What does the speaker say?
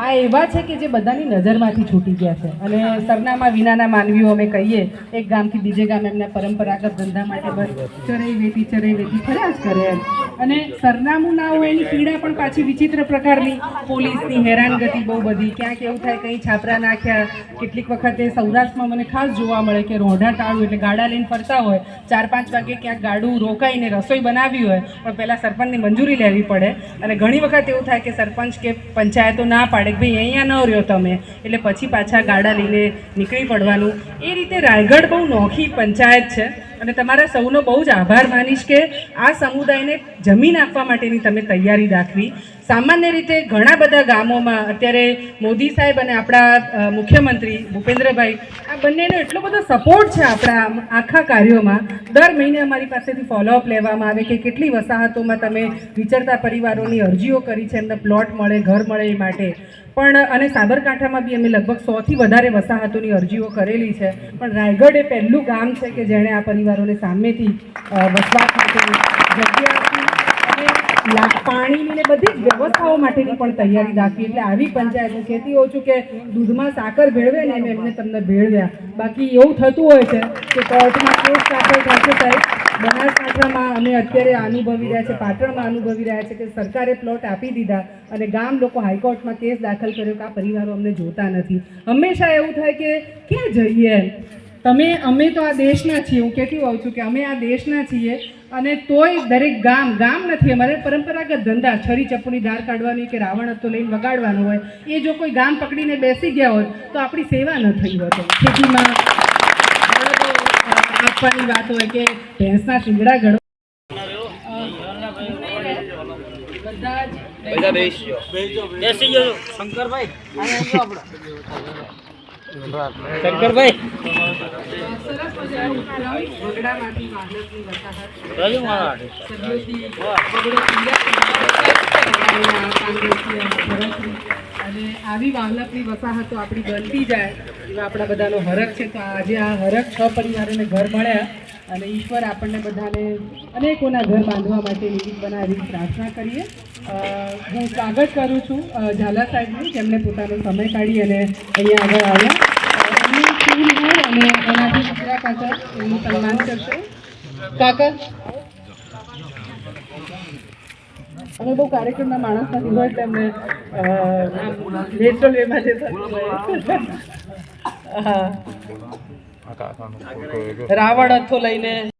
આ એવા છે કે જે બધાની નજરમાંથી છૂટી ગયા છે. અને સરનામા વિનાના માનવીઓ અમે કહીએ, એક ગામથી બીજે ગામ એમના પરંપરાગત ધંધા માટે બસ ચરાઈ વેતી ચરાઈ વેતી ફર્યા જ કરે એમ. અને સરનામું ના હોય એની પીડા પણ પાછી વિચિત્ર પ્રકારની. પોલીસની હેરાનગતિ બહુ બધી. ક્યાંક એવું થાય કંઈ છાપરા નાખ્યા, કેટલીક વખતે સૌરાષ્ટ્રમાં મને ખાસ જોવા મળે કે રોઢા ટાળું એટલે ગાડા લઈને ફરતા હોય. ચાર, પાંચ વાગે ક્યાંક ગાડું રોકાઈને રસોઈ બનાવી હોય, પણ પહેલાં સરપંચની મંજૂરી લેવી પડે. અને ઘણી વખત એવું થાય કે સરપંચ કે પંચાયતો ના પાડે. કે ભાઈ અહીંયા ન રહ્યો તમે, એટલે પછી પાછા ગાડા લઈને નીકળી પડવાનું. એ રીતે રાયગઢ બહુ નોખી પંચાયત છે. અને તમારા સૌનો બહુ જ આભાર માનીશ કે આ સમુદાયને જમીન આપવા માટેની તમે તૈયારી દાખવી. સામાન્ય રીતે ઘણા બધા ગામોમાં અત્યારે મોદી સાહેબ અને આપણા મુખ્યમંત્રી ભૂપેન્દ્રભાઈ, આ બંનેનો એટલો બધો સપોર્ટ છે આપણા આખા કાર્યોમાં. દર મહિને અમારી પાસેથી ફોલોઅપ લેવામાં આવે કે કેટલી વસાહતોમાં તમે વિચરતા પરિવારોની અરજીઓ કરી છે, એમને પ્લોટ મળે, ઘર મળે એ માટે. પણ, અને સાબરકાંઠામાં બી અમે લગભગ સોથી વધારે વસાહતોની અરજીઓ કરેલી છે. પણ રાયગઢ એ પહેલું ગામ છે કે જેણે આ પરિવારોને સામેથી વસવાટ માટેની જગ્યા પાણીની ને બધી જ વ્યવસ્થાઓ માટેની પણ તૈયારી રાખવી એટલે આવી પંચાયત હું કહેતી હોઉં છું કે દૂધમાં સાકર ભેળવે ને એમ એમને તમને ભેળવ્યા. બાકી એવું થતું હોય છે કે કોર્ટમાં કેસ દાખલ થશે સાહેબ. બનાસકાંઠામાં અમે અત્યારે અનુભવી રહ્યા છે પાટણમાં અનુભવી રહ્યા છે કે સરકારે પ્લોટ આપી દીધા અને ગામ લોકો હાઈકોર્ટમાં કેસ દાખલ કર્યો કે આ પરિવારો અમને જોતા નથી. હંમેશા એવું થાય કે ક્યાં જઈએ તમે, અમે તો આ દેશના છીએ, હું કહેતી હોઉં છું કે અમે આ દેશના છીએ અને તોય દરેક ગામ ગામ નથી અમારે, પરંપરાગત ધંધા, છરી ચપ્પુની ધાર કાઢવાની કે રાવણ હતો લઈને વગાડવાનો હોય, એ જો કોઈ ગામ પકડીને બેસી ગયા હોત તો આપણી સેવા ન થઈ હોત. ખેતીમાં આપવાની વાત હોય કે ભેંસના શિંગડા જજો શંકરભાઈ અને આવી વાહલકની વસાહતો આપણી બનતી જાય આપણા બધાનો હરખ છે તો આજે આ હરખ છ પરિવારોને ઘર મળ્યા અને ઈશ્વર આપણને બધાને અનેકોના ઘર બાંધવા માટે નિમિત્ત બનાવી પ્રાર્થના કરીએ. હું સ્વાગત કરું છું ઝાલા સાહેબનું, જેમણે પોતાનો સમય કાઢી અને અહીંયા આગળ આવ્યા. અને એનાથી દીકરા કાકા એમનું સન્માન કરશે. કાકા? અમે બહુ કાર્યક્રમના માણસ નથી હોય એટલે નેચરલ વેમાં જે થતું હોય. રાવણ હતો લઈને